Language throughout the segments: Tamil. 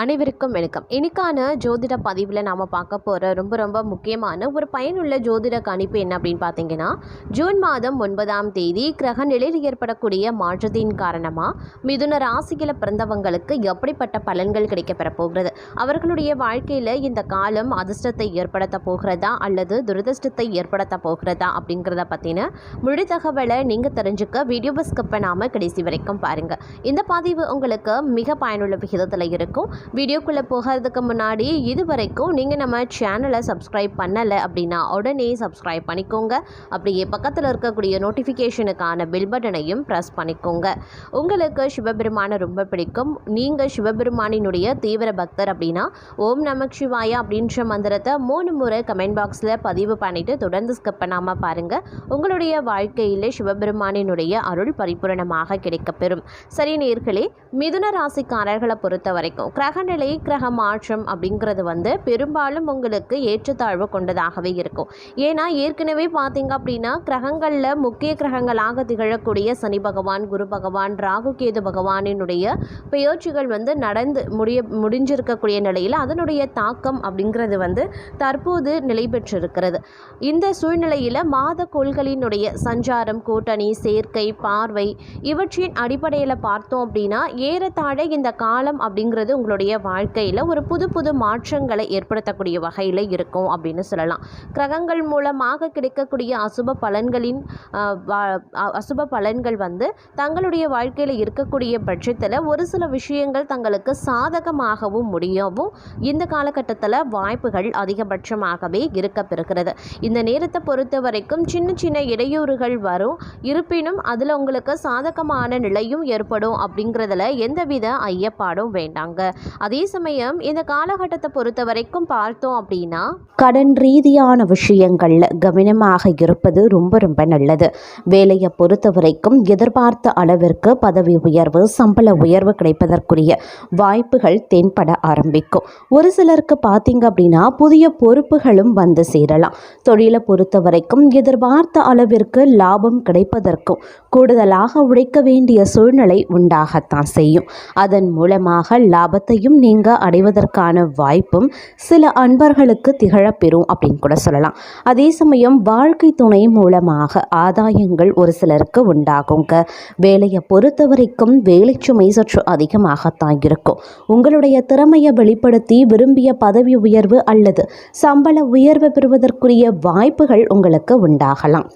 அனைவருக்கும் வணக்கம். இன்னைக்கான ஜோதிட பதிவில் நாம் பார்க்க போகிற ரொம்ப ரொம்ப முக்கியமான ஒரு பயனுள்ள ஜோதிட கணிப்பு என்ன அப்படின்னு பார்த்தீங்கன்னா ஜூன் மாதம் ஒன்பதாம் தேதி கிரக நிலையில் ஏற்படக்கூடிய மாற்றத்தின் காரணமாக மிதுன ராசியில் பிறந்தவங்களுக்கு எப்படிப்பட்ட பலன்கள் கிடைக்கப்பெற போகிறது? அவர்களுடைய வாழ்க்கையில் இந்த காலம் அதிர்ஷ்டத்தை ஏற்படுத்த போகிறதா அல்லது துரதிர்ஷ்டத்தை ஏற்படுத்த போகிறதா அப்படிங்கிறத பற்றின முழு தகவலை நீங்கள் தெரிஞ்சுக்க வீடியோவை ஸ்கிப் பண்ணாமல் கடைசி வரைக்கும் பாருங்கள் இந்த பதிவு உங்களுக்கு மிக பயனுள்ள விகிதத்தில் இருக்கும். வீடியோக்குள்ளே போகிறதுக்கு முன்னாடி இது வரைக்கும் நீங்கள் நம்ம சேனலை சப்ஸ்கிரைப் பண்ணலை அப்படின்னா உடனே சப்ஸ்கிரைப் பண்ணிக்கோங்க. அப்படியே பக்கத்தில் இருக்கக்கூடிய நோட்டிஃபிகேஷனுக்கான பில் பட்டனையும் ப்ரெஸ் பண்ணிக்கோங்க. உங்களுக்கு சிவபெருமானை ரொம்ப பிடிக்கும். நீங்கள் சிவபெருமானினுடைய தீவிர பக்தர் அப்படின்னா ஓம் நமக் சிவாயா அப்படின்ற மந்திரத்தை மூணு முறை கமெண்ட் பாக்ஸில் பதிவு பண்ணிவிட்டு தொடர்ந்து ஸ்கிப் பண்ணாமல் பாருங்கள் உங்களுடைய வாழ்க்கையில் சிவபெருமானினுடைய அருள் பரிபூரணமாக கிடைக்கப்பெறும். சரி நேர்களே மிதுன ராசிக்காரர்களை பொறுத்த வரைக்கும் கிரகநிலை கிரக மாற்றம் அப்படிங்கிறது வந்து பெரும்பாலும் உங்களுக்கு ஏற்றத்தாழ்வு கொண்டதாகவே இருக்கும். ஏன்னா ஏற்கனவே பார்த்தீங்க அப்படின்னா கிரகங்களில் முக்கிய கிரகங்களாக திகழக்கூடிய சனி பகவான் குரு பகவான் ராகு கேது பகவானினுடைய பெயர்ச்சிகள் வந்து நடந்து முடிய முடிஞ்சிருக்கக்கூடிய நிலையில் அதனுடைய தாக்கம் அப்படிங்கிறது வந்து தற்போது நிலை பெற்றிருக்கிறது. இந்த சூழ்நிலையில் மாத கோள்களினுடைய சஞ்சாரம் கூட்டணி சேர்க்கை பார்வை இவற்றின் அடிப்படையில் பார்த்தோம் அப்படின்னா ஏறத்தாழ இந்த காலம் அப்படிங்கிறது உங்களுடைய வாழ்க்கையில் ஒரு புது புது மாற்றங்களை ஏற்படுத்தக்கூடிய வகையில் இருக்கும் அப்படின்னு சொல்லலாம். கிரகங்கள் மூலமாக கிடைக்கக்கூடிய அசுப பலன்களின் வா- அசுப பலன்கள் வந்து தங்களுடைய வாழ்க்கையில் இருக்கக்கூடிய பட்சத்தில் ஒரு சில விஷயங்கள் தங்களுக்கு சாதகமாகவும் முடியவும் இந்த காலகட்டத்தில் வாய்ப்புகள் அதிகபட்சமாகவே இருக்க பெறுகிறது. இந்த நேரத்தை பொறுத்த வரைக்கும் சின்ன சின்ன இடையூறுகள் வரும். இருப்பினும் அதில் உங்களுக்கு சாதகமான நிலையும் ஏற்படும் அப்படிங்கிறதுல எந்தவித ஐயப்பாடும் வேண்டாங்க. அதே சமயம் இந்த காலகட்டத்தை பொறுத்த வரைக்கும் பார்த்தோம் அப்படின்னா கடன் ரீதியான விஷயங்களில் கவனமாக இருப்பது ரொம்ப ரொம்ப நல்லது. வேலையை பொறுத்த வரைக்கும் எதிர்பார்த்த அளவிற்கு பதவி உயர்வு சம்பள உயர்வு கிடைப்பதற்குரிய வாய்ப்புகள் தென்பட ஆரம்பிக்கும். ஒரு சிலருக்கு பார்த்தீங்க அப்படின்னா புதிய பொறுப்புகளும் வந்து சேரலாம். தொழிலை பொறுத்த வரைக்கும் எதிர்பார்த்த அளவிற்கு லாபம் கிடைப்பதற்கும் கூடுதலாக உழைக்க வேண்டிய சூழ்நிலை உண்டாகத்தான் செய்யும். அதன் மூலமாக லாபத்தை வெற்றியையும் நீங்கள் அடைவதற்கான வாய்ப்பும் சில அன்பர்களுக்கு திகழப்பெறும் அப்படின்னு கூட சொல்லலாம். அதே சமயம் வாழ்க்கை துணை மூலமாக ஆதாயங்கள் ஒரு சிலருக்கு உண்டாகுங்க. வேலையை பொறுத்த வரைக்கும் வேலை சுமை சற்று அதிகமாகத்தான் இருக்கும். உங்களுடைய திறமையை வெளிப்படுத்தி விரும்பிய பதவி உயர்வு அல்லது சம்பள உயர்வு பெறுவதற்குரிய வாய்ப்புகள் உங்களுக்கு உண்டாகலாம்.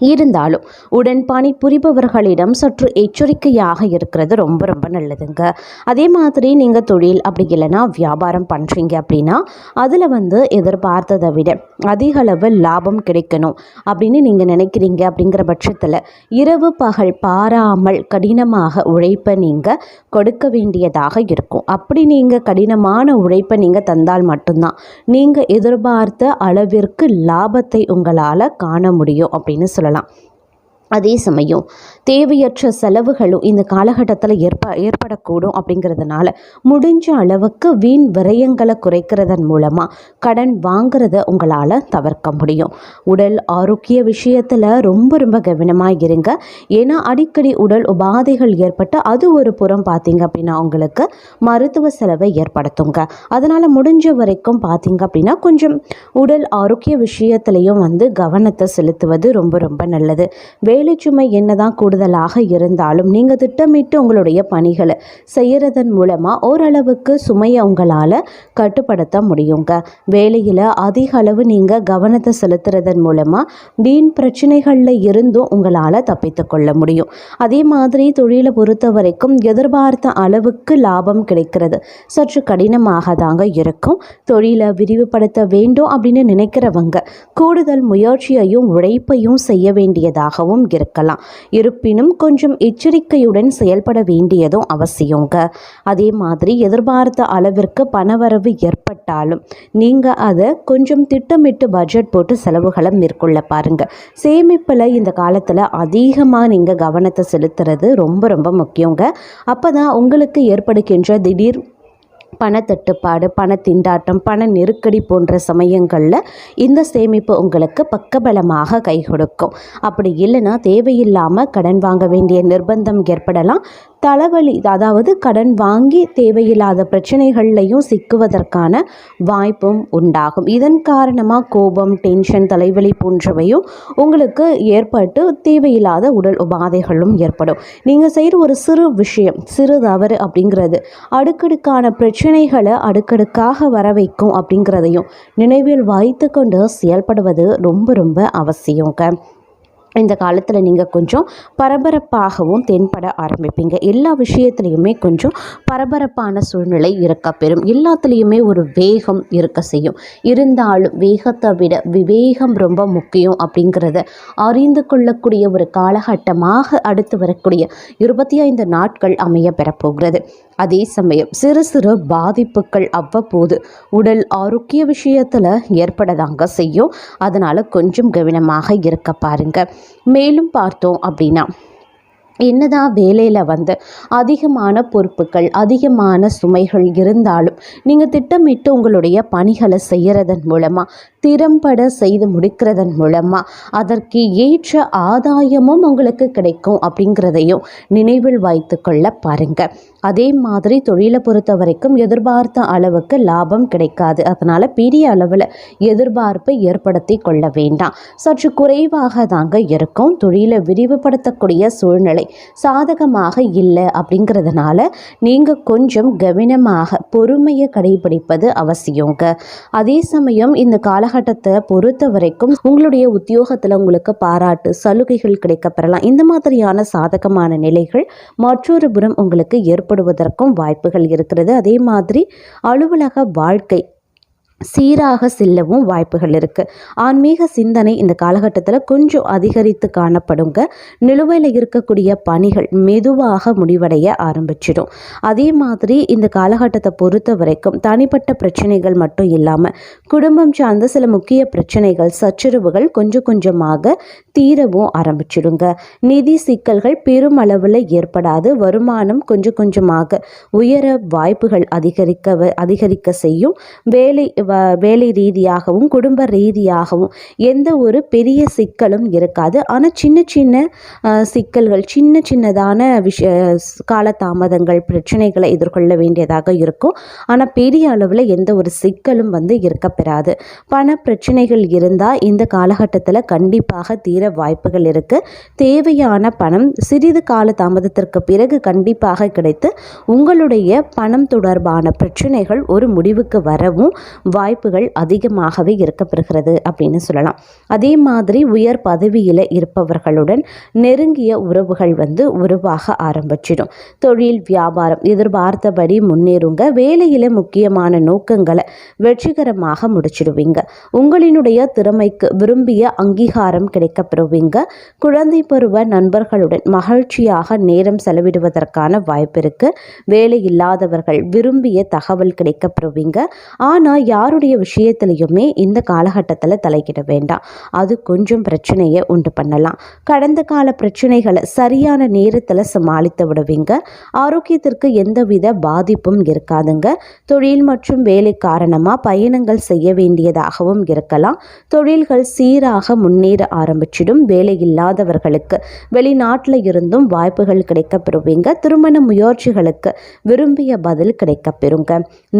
இருந்தாலும் உடன்பாணி புரிபவர்களிடம் சற்று எச்சரிக்கையாக இருக்கிறது ரொம்ப ரொம்ப நல்லதுங்க. அதே மாதிரி நீங்கள் தொழில் அப்படி இல்லைன்னா வியாபாரம் பண்ணுறீங்க அப்படின்னா அதில் வந்து எதிர்பார்த்ததை விட அதிக அளவு லாபம் கிடைக்கணும் அப்படின்னு நீங்கள் நினைக்கிறீங்க அப்படிங்கிற பட்சத்தில் இரவு பகல் பாராமல் கடினமாக உழைப்பை நீங்கள் கொடுக்க வேண்டியதாக இருக்கும். அப்படி நீங்கள் கடினமான உழைப்பை நீங்கள் தந்தால் மட்டும்தான் நீங்கள் எதிர்பார்த்த அளவிற்கு லாபத்தை உங்களால் காண முடியும் அப்படின்னு சொல்லலாம். அதே சமயம் தேவையற்ற செலவுகளும் இந்த காலகட்டத்தில் ஏற்ப ஏற்படக்கூடும் அப்படிங்கிறதுனால முடிஞ்ச அளவுக்கு வீண் விரயங்களை குறைக்கிறதன் மூலமாக கடன் வாங்குறத உங்களால் தவிர்க்க முடியும். உடல் ஆரோக்கிய விஷயத்தில் ரொம்ப ரொம்ப கவனமாக இருங்க. ஏன்னா அடிக்கடி உடல் உபாதைகள் ஏற்பட்டு அது ஒரு புறம் பார்த்தீங்க அப்படின்னா உங்களுக்கு மருத்துவ செலவை ஏற்படுத்துங்க. அதனால் முடிஞ்ச வரைக்கும் பார்த்தீங்க அப்படின்னா கொஞ்சம் உடல் ஆரோக்கிய விஷயத்துலையும் வந்து கவனத்தை செலுத்துவது ரொம்ப ரொம்ப நல்லது. வேலைச்சுமை என்னதான் கூடுதலாக இருந்தாலும் நீங்கள் திட்டமிட்டு உங்களுடைய பணிகளை செய்கிறதன் மூலமாக ஓரளவுக்கு சுமையை உங்களால் கட்டுப்படுத்த முடியுங்க. வேலையில் அதிக அளவு நீங்கள் கவனத்தை செலுத்துறதன் மூலமாக வீண் பிரச்சனைகளில் இருந்தும் உங்களால் தப்பித்து கொள்ள முடியும். அதே மாதிரி தொழிலை பொறுத்த வரைக்கும் எதிர்பார்த்த அளவுக்கு லாபம் கிடைக்கிறது. சற்று கடினமாக தாங்க இருக்கும். தொழிலை விரிவுபடுத்த வேண்டும் அப்படின்னு நினைக்கிறவங்க கூடுதல் முயற்சியையும் உழைப்பையும் செய்ய வேண்டியதாகவும் இருக்கலாம். இருப்பினும் கொஞ்சம் எச்சரிக்கையுடன் செயல்பட வேண்டியதும் அவசியங்க. அதே மாதிரி எதிர்பார்த்த அளவிற்கு பணவரவு ஏற்பட்டாலும் நீங்கள் அதை கொஞ்சம் திட்டமிட்டு பட்ஜெட் போட்டு செலவுகளை மேற்கொள்ள பாருங்க. சேமிப்பில் இந்த காலத்தில் அதிகமாக நீங்கள் கவனத்தை செலுத்துறது ரொம்ப ரொம்ப முக்கியங்க. அப்போ தான் உங்களுக்கு ஏற்படுகின்ற திடீர் பணத்தட்டுப்பாடு பண திண்டாட்டம் பண நெருக்கடி போன்ற சமயங்களில் இந்த சேமிப்பு உங்களுக்கு பக்கபலமாக கை கொடுக்கும் அப்படி இல்லைன்னா தேவையில்லாமல் கடன் வாங்க வேண்டிய நிர்பந்தம் ஏற்படலாம். தலைவலி அதாவது கடன் வாங்கி தேவையில்லாத பிரச்சனைகள்லையும் சிக்குவதற்கான வாய்ப்பும் உண்டாகும். இதன் காரணமாக கோபம் டென்ஷன் தலைவலி போன்றவையும் உங்களுக்கு ஏற்பட்டு தேவையில்லாத உடல் உபாதைகளும் ஏற்படும். நீங்கள் செய்கிற ஒரு சிறு விஷயம் சிறு தவறு அப்படிங்கிறது அடுக்கடுக்கான பிரச்சனைகளை அடுக்கடுக்காக வர வைக்கும் அப்படிங்கிறதையும் நினைவில் வைத்து கொண்டு செயல்படுவது ரொம்ப ரொம்ப அவசியங்க. இந்த காலத்தில் நீங்கள் கொஞ்சம் பரபரப்பாகவும் தென்பட ஆரம்பிப்பீங்க. எல்லா விஷயத்துலையுமே கொஞ்சம் பரபரப்பான சூழ்நிலை இருக்க பெறும். எல்லாத்துலேயுமே ஒரு வேகம் இருக்க செய்யும். இருந்தாலும் வேகத்தை விட விவேகம் ரொம்ப முக்கியம் அப்படிங்கிறத அறிந்து கொள்ளக்கூடிய ஒரு காலகட்டமாக அடுத்து வரக்கூடிய இருபத்தி ஐந்து நாட்கள் அமைய பெறப்போகிறது. அதே சமயம் சிறு சிறு பாதிப்புகள் அவ்வப்போது உடல் ஆரோக்கிய விஷயத்தில் ஏற்படதாங்க செய்யும். அதனால் கொஞ்சம் கவனமாக இருக்க பாருங்கள் மேலும் பார்த்தோம் அப்படின்னா என்னதான் வேலையில் வந்து அதிகமான பொறுப்புகள் அதிகமான சுமைகள் இருந்தாலும் நீங்கள் திட்டமிட்டு உங்களுடைய பணிகளை செய்கிறதன் மூலமாக திறம்பட செய்து முடிக்கிறதன் மூலமாக அதற்கு ஏற்ற ஆதாயமும் உங்களுக்கு கிடைக்கும் அப்படிங்கிறதையும் நினைவில் வைத்து கொள்ள பாருங்கள் அதே மாதிரி தொழிலை பொறுத்த வரைக்கும் எதிர்பார்த்த அளவுக்கு லாபம் கிடைக்காது. அதனால் பெரிய அளவில் எதிர்பார்ப்பை ஏற்படுத்தி கொள்ள வேண்டாம். சற்று குறைவாக தாங்க இருக்கும். தொழிலை விரிவுபடுத்தக்கூடிய சூழ்நிலை சாதகமாக இல்லை அப்படிங்கிறதுனால நீங்கள் கொஞ்சம் கவனமாக பொறுமையை கடைபிடிப்பது அவசியங்க. அதே சமயம் இந்த காலகட்டத்தை பொறுத்த வரைக்கும் உங்களுடைய உத்தியோகத்தில் உங்களுக்கு பாராட்டு சலுகைகள் கிடைக்க பெறலாம் இந்த மாதிரியான சாதகமான நிலைகள் மற்றொரு புறம் உங்களுக்கு ஏற்படுவதற்கும் வாய்ப்புகள் இருக்கிறது. அதே மாதிரி அலுவலக வாழ்க்கை சீராக செல்லவும் வாய்ப்புகள் இருக்குது ஆன்மீக சிந்தனை இந்த காலகட்டத்தில் கொஞ்சம் அதிகரித்து காணப்படுங்க. நிலுவையில் இருக்கக்கூடிய பணிகள் மெதுவாக முடிவடைய ஆரம்பிச்சிடும். அதே மாதிரி இந்த காலகட்டத்தை பொறுத்த வரைக்கும் தனிப்பட்ட பிரச்சனைகள் மட்டும் இல்லாமல் குடும்பம் சார்ந்த சில முக்கிய பிரச்சனைகள் சச்சரவுகள் கொஞ்சம் கொஞ்சமாக தீரவும் ஆரம்பிச்சிடுங்க. நிதி சிக்கல்கள் பெருமளவில் ஏற்படாது. வருமானம் கொஞ்சம் கொஞ்சமாக உயர வாய்ப்புகள் அதிகரிக்க வ- அதிகரிக்க செய்யும். வேலை வேலை ரீதியாகவும் குடும்ப ரீதியாகவும் எந்த ஒரு பெரிய சிக்கலும் இருக்காது. ஆனால் சின்ன சின்ன சிக்கல்கள் சின்ன சின்னதான விஷ காலதாமதங்கள் பிரச்சனைகளை எதிர்கொள்ள வேண்டியதாக இருக்கும். ஆனால் பெரிய அளவில் எந்த ஒரு சிக்கலும் வந்து இருக்கப்பெறாது பண பிரச்சனைகள் இருந்தால் இந்த காலகட்டத்தில் கண்டிப்பாக தீர வாய்ப்புகள் இருக்குது தேவையான பணம் சிறிது கால தாமதத்திற்கு பிறகு கண்டிப்பாக கிடைத்து உங்களுடைய பணம் தொடர்பான பிரச்சனைகள் ஒரு முடிவுக்கு வரவும் வாய்ப்புகள் அதிகமாகவே இருக்கப்பெறுகிறது அப்படின்னு சொல்லலாம். அதே மாதிரி உயர் பதவியில் இருப்பவர்களுடன் நெருங்கிய உறவுகள் வந்து உருவாக ஆரம்பிச்சிடும். தொழில் வியாபாரம் எதிர்பார்த்தபடி முன்னேறுங்க. வேலையில் முக்கியமான நோக்கங்களை வெற்றிகரமாக முடிச்சிடுவீங்க. உங்களினுடைய திறமைக்கு விரும்பிய அங்கீகாரம் கிடைக்கப்பெறுவீங்க. குழந்தை பருவ நண்பர்களுடன் மகிழ்ச்சியாக நேரம் செலவிடுவதற்கான வாய்ப்பு இருக்கு. வேலை இல்லாதவர்கள் விரும்பிய தகவல் கிடைக்கப்பெறுவீங்க. ஆனால் யாருடைய விஷயத்திலையுமே இந்த காலகட்டத்தில் தலையிட வேண்டாம். அது கொஞ்சம் பிரச்சனையை உண்டு பண்ணலாம். கடந்த கால பிரச்சனைகளை சரியான நேரத்தில் சமாளித்து விடுவீங்க. ஆரோக்கியத்திற்கு எந்தவித பாதிப்பும் இருக்காதுங்க. தொழில் மற்றும் வேலை காரணமாக பயணங்கள் செய்ய வேண்டியதாகவும் இருக்கலாம். தொழில்கள் சீராக முன்னேற ஆரம்பிச்சிடும். வேலை இல்லாதவர்களுக்கு வெளிநாட்டில் இருந்தும் வாய்ப்புகள் கிடைக்கப்பெறுவீங்க. திருமண முயற்சிகளுக்கு விரும்பிய பதில் கிடைக்கப்பெறுங்க.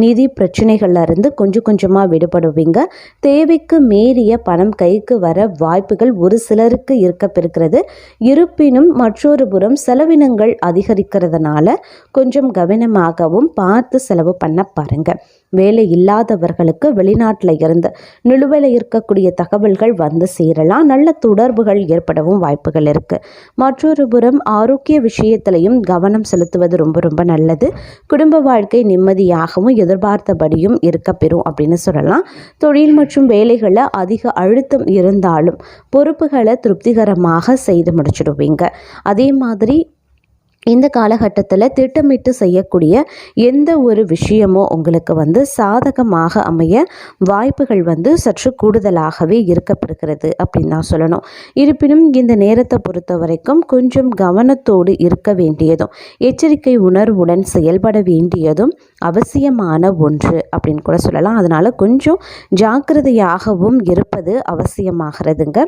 நிதி பிரச்சனைகள்ல இருந்து கொஞ்சம் கொஞ்சமாக விடுபடுவீங்க. தேவைக்கு மீறிய பணம் கைக்கு வர வாய்ப்புகள் ஒரு சிலருக்கு இருக்கப்பெறுகிறது. இருப்பினும் மற்றொரு புறம் செலவினங்கள் அதிகரிக்கிறதுனால கொஞ்சம் கவனமாகவும் பார்த்து செலவு பண்ண பாருங்க. வேலை இல்லாதவர்களுக்கு வெளிநாட்டில் இருந்து நிலுவையில் இருக்கக்கூடிய தகவல்கள் வந்து சேரலாம். நல்ல தொடர்புகள் ஏற்படவும் வாய்ப்புகள் இருக்குது மற்றொரு புறம் ஆரோக்கிய விஷயத்திலையும் கவனம் செலுத்துவது ரொம்ப ரொம்ப நல்லது. குடும்ப வாழ்க்கை நிம்மதியாகவும் எதிர்பார்த்தபடியும் இருக்க பெறும் அப்படின்னு சொல்லலாம். தொழில் மற்றும் வேலைகளில் அதிக அழுத்தம் இருந்தாலும் பொறுப்புகளை திருப்திகரமாக செய்து முடிச்சிடுவீங்க. அதே மாதிரி இந்த காலகட்டத்தில் திட்டமிட்டு செய்யக்கூடிய எந்த ஒரு விஷயமோ உங்களுக்கு வந்து சாதகமாக அமைய வாய்ப்புகள் வந்து சற்று கூடுதலாகவே இருக்கப்படுகிறது அப்படின்னு தான் சொல்லணும். இருப்பினும் இந்த நேரத்தை பொறுத்த வரைக்கும் கொஞ்சம் கவனத்தோடு இருக்க வேண்டியதும் எச்சரிக்கை உணர்வுடன் செயல்பட வேண்டியதும் அவசியமான ஒன்று அப்படின்னு கூட சொல்லலாம். அதனால் கொஞ்சம் ஜாக்கிரதையாகவும் இருப்பது அவசியமாகிறதுங்க.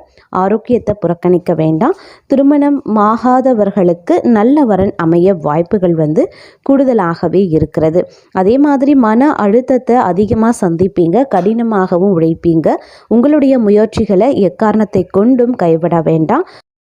ஆரோக்கியத்தை புறக்கணிக்க வேண்டாம். திருமணம் ஆகாதவர்களுக்கு நல்ல வர பலன் அமைய வாய்ப்புகள் வந்து கூடுதலாகவே இருக்கிறது. அதே மாதிரி மன அழுத்தத்தை அதிகமாக சந்திப்பீங்க கடினமாகவும் உழைப்பீங்க. உங்களுடைய முயற்சிகளை எக்காரணத்தை கொண்டும் கைவிட வேண்டாம்.